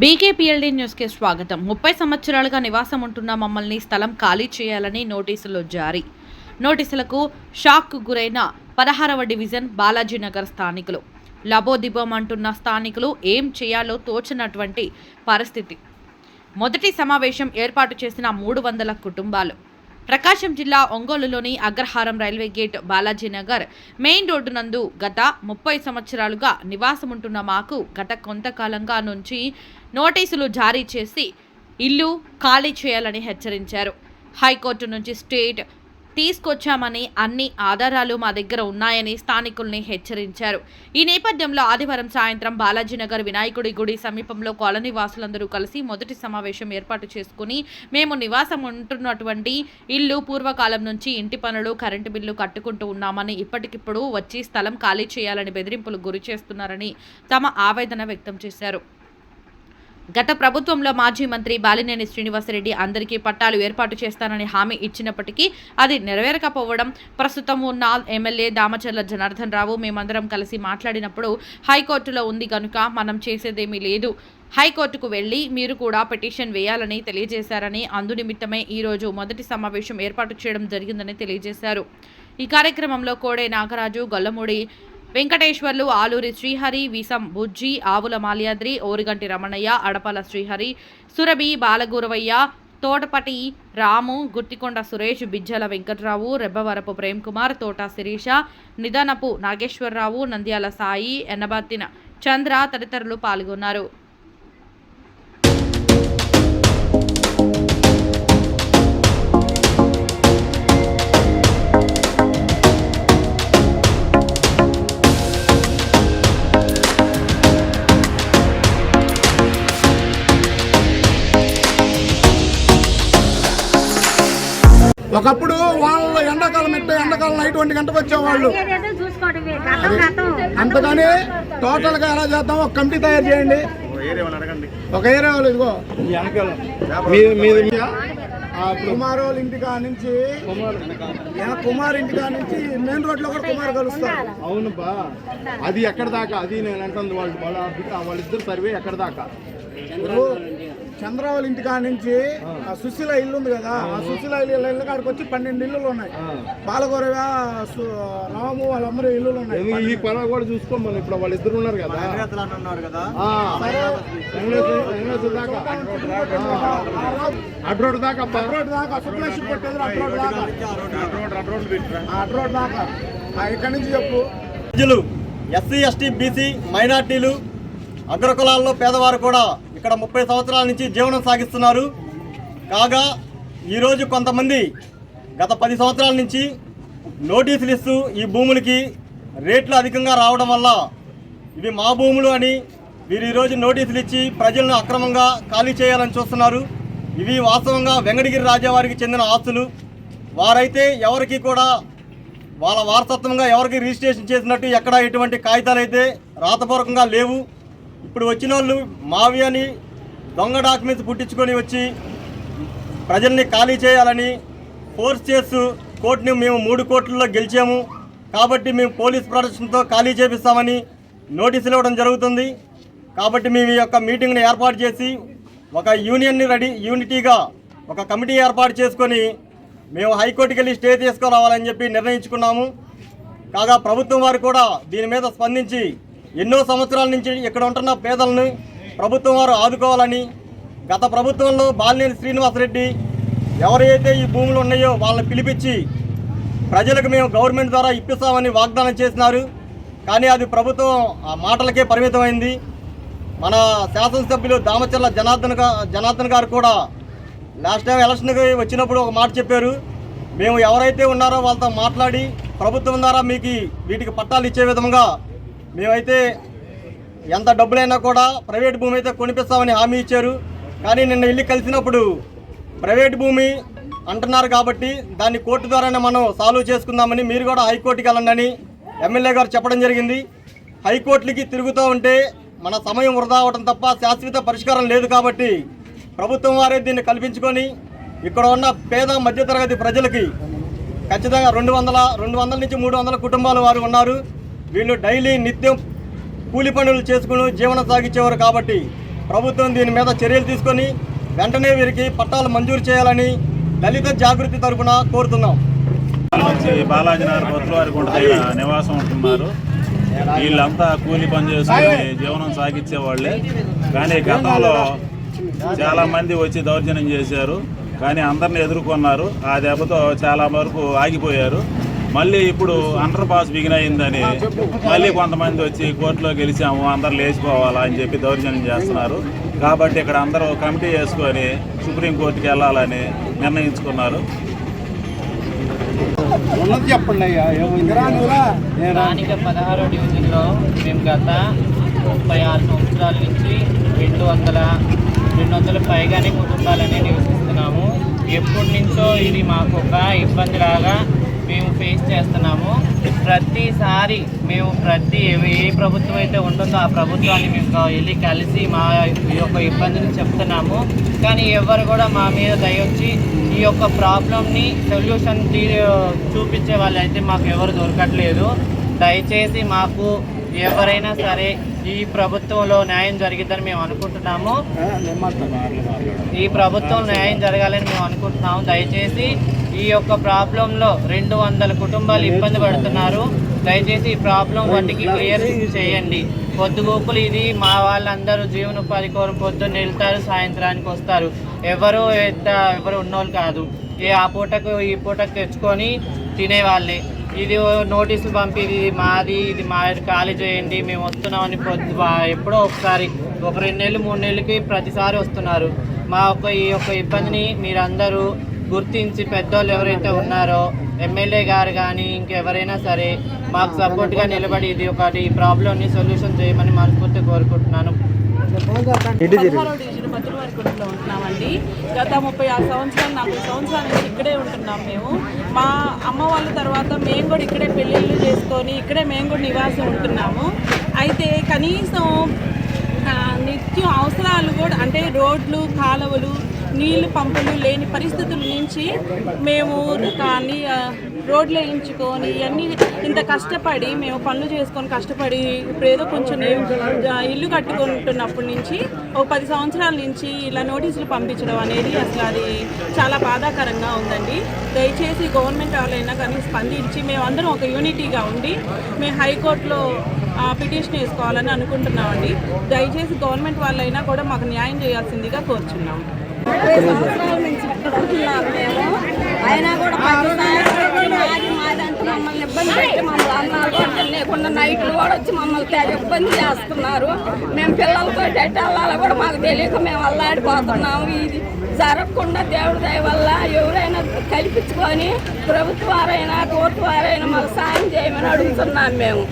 బీకేపీఎల్డీ న్యూస్కి స్వాగతం. ముప్పై సంవత్సరాలుగా నివాసం ఉంటున్న మమ్మల్ని స్థలం ఖాళీ చేయాలని నోటీసులు జారీ. నోటీసులకు షాక్కు గురైన పదహారవ డివిజన్ బాలాజీనగర్ స్థానికులు. లబోదిబం అంటున్న స్థానికులు ఏం చేయాలో తోచనటువంటి పరిస్థితి. మొదటి సమావేశం ఏర్పాటు చేసిన మూడు వందల కుటుంబాలు. ప్రకాశం జిల్లా ఒంగోలులోని Agraharam railway gate Balajinagar main road నందు గత ముప్పై సంవత్సరాలుగా నివాసముంటున్న మాకు గత కొంతకాలంగా నుంచి నోటీసులు జారీ చేసి ఇల్లు ఖాళీ చేయాలని హెచ్చరించారు. హైకోర్టు నుంచి స్టేట్ తీసుకొచ్చామని అన్ని ఆధారాలు మా దగ్గర ఉన్నాయని స్థానికుల్ని హెచ్చరించారు. ఈ నేపథ్యంలో ఆదివారం సాయంత్రం బాలాజీనగర్ వినాయకుడి గుడి సమీపంలో కాలనీ వాసులందరూ కలిసి మొదటి సమావేశం ఏర్పాటు చేసుకుని మేము నివాసం ఉంటున్నటువంటి ఇల్లు పూర్వకాలం నుంచి ఇంటి పనులు కరెంటు బిల్లు కట్టుకుంటూ ఉన్నామని ఇప్పటికిప్పుడు వచ్చి స్థలం ఖాళీ చేయాలని బెదిరింపులు గురి చేస్తున్నారని తమ ఆవేదన వ్యక్తం చేశారు. గత ప్రభుత్వంలో మాజీ మంత్రి బాలినేని శ్రీనివాసరెడ్డి అందరికీ పట్టాలు ఏర్పాటు చేస్తానని హామీ ఇచ్చినప్పటికీ అది నెరవేరకపోవడం ప్రస్తుతం ఉన్న ఎమ్మెల్యే దామచర్ల జనార్దన్ రావు మేమందరం కలిసి మాట్లాడినప్పుడు హైకోర్టులో ఉంది కనుక మనం చేసేదేమీ లేదు. హైకోర్టుకు వెళ్ళి మీరు కూడా పిటిషన్ వేయాలని తెలియజేశారని అందునిమిత్తమే ఈరోజు మొదటి సమావేశం ఏర్పాటు చేయడం జరిగిందని తెలియజేశారు. ఈ కార్యక్రమంలో కోడే నాగరాజు గొల్లమూడి వెంకటేశ్వర్లు ఆలూరి శ్రీహరి విసం బుజ్జి ఆవుల మాల్యాద్రి ఓరిగంటి రమణయ్య అడపల శ్రీహరి సురభి బాలగురవయ్య తోటపటి రాము గుత్తికొండ సురేష్ బిజ్జల వెంకట్రావు రెబ్బవరపు ప్రేమ్ కుమార్ తోట శిరీష నిదానపు నాగేశ్వరరావు నంద్యాల సాయి ఎన్నబాతిన చంద్ర తదితరులు పాల్గొన్నారు. ఒకప్పుడు వాళ్ళు ఎండాకాలం ఎట్ట ఎండాకాలం నైట్ ఒంటి గంటకు వచ్చేవాళ్ళు. ఏదేదో చూసుకోవడమే గతం గతం. అంతగాని టోటల్గా ఎలా చేద్దాం? ఒక కమిటీ తయారు చేయండి. ఒక ఏరియా వాళ్ళు ఇదిగో. మీది మీది ఆ కుమార్ వాళ్ళ ఇంటి కాడ నుంచి. కుమార్ ఇంటి కాడ నుంచి మెయిన్ రోడ్లో కూడా కుమార్ కలుస్తారు. అవును బా. అది ఎక్కడ దాకా? అది నేను అంటుంది వాళ్ళు. వాళ్ళ వాళ్ళిద్దరు సర్వే ఎక్కడ దాకా? చంద్రవాళ్ళ ఇంటి కాడ నుంచి ఆ. సుశీల ఇల్లు ఉంది కదా ఆ సుశీల ఇల్లు ఇళ్ళ కాడికి వచ్చి పన్నెండు ఇల్లులు ఉన్నాయి. బాలగౌరవ సు- రాము వాళ్ళందరూ ఇల్లులు ఉన్నాయి. ఈ పని కూడా చూసుకో మనం ఇప్పుడు వాళ్ళిద్దరు ఉన్నారు కదా. వెంకటేశ్వర దాకా. అటు రోడ్డు దాకా అబ్బా. రోడ్ దాకా. సుప్లేషన్ పెట్టేది అటు రోడ్ దాకా. ఆ అటు రోడ్ దాకా. ఆ ఇక్కడి నుంచి చెప్పు. ప్రజలు ఎస్సీ ఎస్టీ బీసీ మైనార్టీలు అగ్రకులాల్లో పేదవారు కూడా ఇక్కడ ముప్పై సంవత్సరాల నుంచి జీవనం సాగిస్తున్నారు. కాగా ఈరోజు కొంతమంది గత పది సంవత్సరాల నుంచి నోటీసులు ఇస్తూ ఈ భూములకి రేట్లు అధికంగా రావడం వల్ల ఇవి మా భూములు అని వీరు ఈరోజు నోటీసులు ఇచ్చి ప్రజలను అక్రమంగా ఖాళీ చేయాలని చూస్తున్నారు. ఇవి వాస్తవంగా వెంకటగిరి రాజావారికి చెందిన ఆస్తులు. వారైతే ఎవరికి కూడా వాళ్ళ వారసత్వంగా ఎవరికి రిజిస్ట్రేషన్ చేసినట్టు ఎక్కడ ఎటువంటి కాగితాలు అయితే రాతపూర్వకంగా లేవు. ఇప్పుడు వచ్చిన వాళ్ళు మావి అని దొంగ డాక్యుమెంట్స్ పుట్టించుకొని వచ్చి ప్రజల్ని ఖాళీ చేయాలని ఫోర్స్ చేస్తూ కోర్టుని మేము మూడు కోట్లలో గెలిచాము. కాబట్టి మేము పోలీస్ ప్రొటెక్షన్తో ఖాళీ చేపిస్తామని నోటీసులు ఇవ్వడం జరుగుతుంది. కాబట్టి మేము ఈ యొక్క మీటింగ్ని ఏర్పాటు చేసి ఒక యూనియన్ని రెడీ యూనిటీగా ఒక కమిటీ ఏర్పాటు చేసుకొని మేము హైకోర్టుకి వెళ్ళి స్టే తీసుకురావాలని చెప్పి నిర్ణయించుకున్నాము. కాగా ప్రభుత్వం వారు కూడా దీని మీద స్పందించి ఎన్నో సంవత్సరాల నుంచి ఇక్కడ ఉంటున్న పేదలను ప్రభుత్వం వారు ఆదుకోవాలని గత ప్రభుత్వంలో బాలినేని శ్రీనివాసరెడ్డి ఎవరైతే ఈ భూములు ఉన్నాయో వాళ్ళని పిలిపించి ప్రజలకు మేము గవర్నమెంట్ ద్వారా ఇప్పిస్తామని వాగ్దానం చేసినారు. కానీ అది ప్రభుత్వం ఆ మాటలకే పరిమితమైంది. మన శాసనసభ్యులు దామచర్ల జనార్దన్ జనార్దన్ గారు కూడా లాస్ట్ టైం ఎలక్షన్కి వచ్చినప్పుడు ఒక మాట చెప్పారు. మేము ఎవరైతే ఉన్నారో వాళ్ళతో మాట్లాడి ప్రభుత్వం ద్వారా మీకు వీటికి పట్టాలు ఇచ్చే విధంగా మేమైతే ఎంత డబ్బులైనా కూడా ప్రైవేట్ భూమి అయితే కొనిపిస్తామని హామీ ఇచ్చారు. కానీ నిన్న వెళ్ళి కలిసినప్పుడు ప్రైవేట్ భూమి అంటున్నారు కాబట్టి దాన్ని కోర్టు ద్వారానే మనం సాల్వ్ చేసుకుందామని మీరు కూడా హైకోర్టుకి వెళ్ళండి ఎమ్మెల్యే గారు చెప్పడం జరిగింది. హైకోర్టులకి తిరుగుతూ ఉంటే మన సమయం వృధా అవడం తప్ప శాశ్వత పరిష్కారం లేదు కాబట్టి ప్రభుత్వం వారే దీన్ని కల్పించుకొని ఇక్కడ ఉన్న పేద మధ్యతరగతి ప్రజలకి ఖచ్చితంగా రెండు వందల రెండు వందల నుంచి మూడు వందల కుటుంబాల వారు ఉన్నారు. వీళ్ళు డైలీ నిత్యం కూలి పనులు చేసుకుని జీవనం సాగించేవారు కాబట్టి ప్రభుత్వం దీని మీద చర్యలు తీసుకొని వెంటనే వీరికి పట్టాలు మంజూరు చేయాలని దళిత జాగృతి తరఫున కోరుతున్నాం. బాలాజీ బాలాజీనగర్ బొత్తులవారి గుంట దగ్గర నివాసం ఉంటున్నారు. వీళ్ళంతా కూలి పని చేసుకుని జీవనం సాగించే వాళ్ళే. కానీ గతంలో చాలామంది వచ్చి దౌర్జన్యం చేశారు. కానీ అందరిని ఎదుర్కొన్నారు. ఆ దెబ్బతో చాలా వరకు ఆగిపోయారు. మళ్ళీ ఇప్పుడు అండర్ పాస్ బిగిన్ అయిందని మళ్ళీ కొంతమంది వచ్చి కోర్టులో గెలిచాము అందరు లేచిపోవాలా అని చెప్పి దౌర్జన్యం చేస్తున్నారు. కాబట్టి ఇక్కడ అందరూ కమిటీ చేసుకొని సుప్రీంకోర్టుకి వెళ్ళాలని నిర్ణయించుకున్నారు. ఉన్నది చెప్పండి అయ్యా స్థానిక పదహారో డివిజన్లో మేము గత ముప్పై ఆరు సంవత్సరాల నుంచి రెండు వందల రెండు వందల పైగానే కుటుంబాలనే నివసిస్తున్నాము. ఎప్పటి నుంచో ఇది మాకు ఒక ఇబ్బందిలాగా మేము ఫేస్ చేస్తున్నాము. ప్రతిసారి మేము ప్రతి ఏ ప్రభుత్వం అయితే ఉంటుందో ఆ ప్రభుత్వాన్ని మేము వెళ్ళి కలిసి మా ఈ యొక్క ఇబ్బందిని చెప్తున్నాము. కానీ ఎవరు కూడా మా మీద దయ ఉంచి ఈ యొక్క ప్రాబ్లమ్ని సొల్యూషన్ తీ చూపించే వాళ్ళు అయితే మాకు ఎవరు దొరకట్లేదు. దయచేసి మాకు ఎవరైనా సరే ఈ ప్రభుత్వంలో న్యాయం జరిగిద్దని మేము అనుకుంటున్నాము. ఈ ప్రభుత్వం న్యాయం జరగాలని మేము అనుకుంటున్నాము. దయచేసి ఈ యొక్క ప్రాబ్లంలో రెండు వందల కుటుంబాలు ఇబ్బంది పడుతున్నారు. దయచేసి ఈ ప్రాబ్లం వాటికి క్లియర్ చేయండి. పొద్దుగూపులు ఇది మా వాళ్ళందరూ జీవనోపాధి కోరం పొద్దున్న వెళ్తారు సాయంత్రానికి వస్తారు. ఎవరు ఎంత ఎవరు ఉన్నోళ్ళు కాదు. ఏ ఆ పూటకు ఈ పూటకు తెచ్చుకొని తినేవాళ్ళే. ఇది నోటీసులు పంపి ఇది మాది ఇది మా ఖాళీ చేయండి మేము వస్తున్నామని పొద్దు ఎప్పుడో ఒకసారి ఒక రెండు నెలలు మూడు నెలలకి ప్రతిసారి వస్తున్నారు. మా యొక్క ఈ యొక్క ఇబ్బందిని మీరందరూ గుర్తించి పెద్దోళ్ళు ఎవరైతే ఉన్నారో ఎమ్మెల్యే గారు కానీ ఇంకెవరైనా సరే మాకు సపోర్ట్గా నిలబడి ఇది ఒకటి ఈ ప్రాబ్లమ్ని సొల్యూషన్ చేయమని మనస్ఫూర్తి కోరుకుంటున్నాను. ఉంటున్నామండి. గత ముప్పై ఆరు సంవత్సరాలు నలభై సంవత్సరాల నుంచి ఇక్కడే ఉంటున్నాం మేము. మా అమ్మ వాళ్ళ తర్వాత మేము కూడా ఇక్కడే పెళ్ళిళ్ళు చేసుకొని ఇక్కడే మేము కూడా నివాసం ఉంటున్నాము. అయితే కనీసం నిత్యం అవసరాలు కూడా అంటే రోడ్లు కాలువలు నీళ్ళు పంపులు లేని పరిస్థితుల నుంచి మేము కానీ రోడ్లు వేయించుకొని ఇవన్నీ ఇంత కష్టపడి మేము పనులు చేసుకొని కష్టపడి ఇప్పుడు ఏదో కొంచెం ఇల్లు కట్టుకొని ఇల్లు కట్టుకుంటున్నప్పటి నుంచి ఒక పది సంవత్సరాల నుంచి ఇలా నోటీసులు పంపించడం అనేది అసలు అది చాలా బాధాకరంగా ఉందండి. దయచేసి గవర్నమెంట్ వాళ్ళైనా కానీ స్పందించి మేమందరం ఒక యూనిటీగా ఉండి మేము హైకోర్టులో పిటిషన్ వేసుకోవాలని అనుకుంటున్నామండి. దయచేసి గవర్నమెంట్ వాళ్ళైనా కూడా మాకు న్యాయం చేయాల్సిందిగా కోరుచున్నాము అయినా కూడా మాది మమ్మల్ని ఇబ్బంది పెట్టి మమ్మల్ని అన్నారు కూడా లేకుండా నైట్లు కూడా వచ్చి మమ్మల్ని తెగ ఇబ్బంది చేస్తున్నారు మేము పిల్లలతో ఎట్ట వెళ్ళాలో కూడా మాకు తెలియక మేము అల్లాడిపోతున్నాము ఇది జరగకుండా దేవుడి దయ వల్ల ఎవరైనా కల్పించుకొని ప్రభుత్వారైనా కోర్టు వారైనా మాకు సాయం చేయమని అడుగుతున్నాం మేము.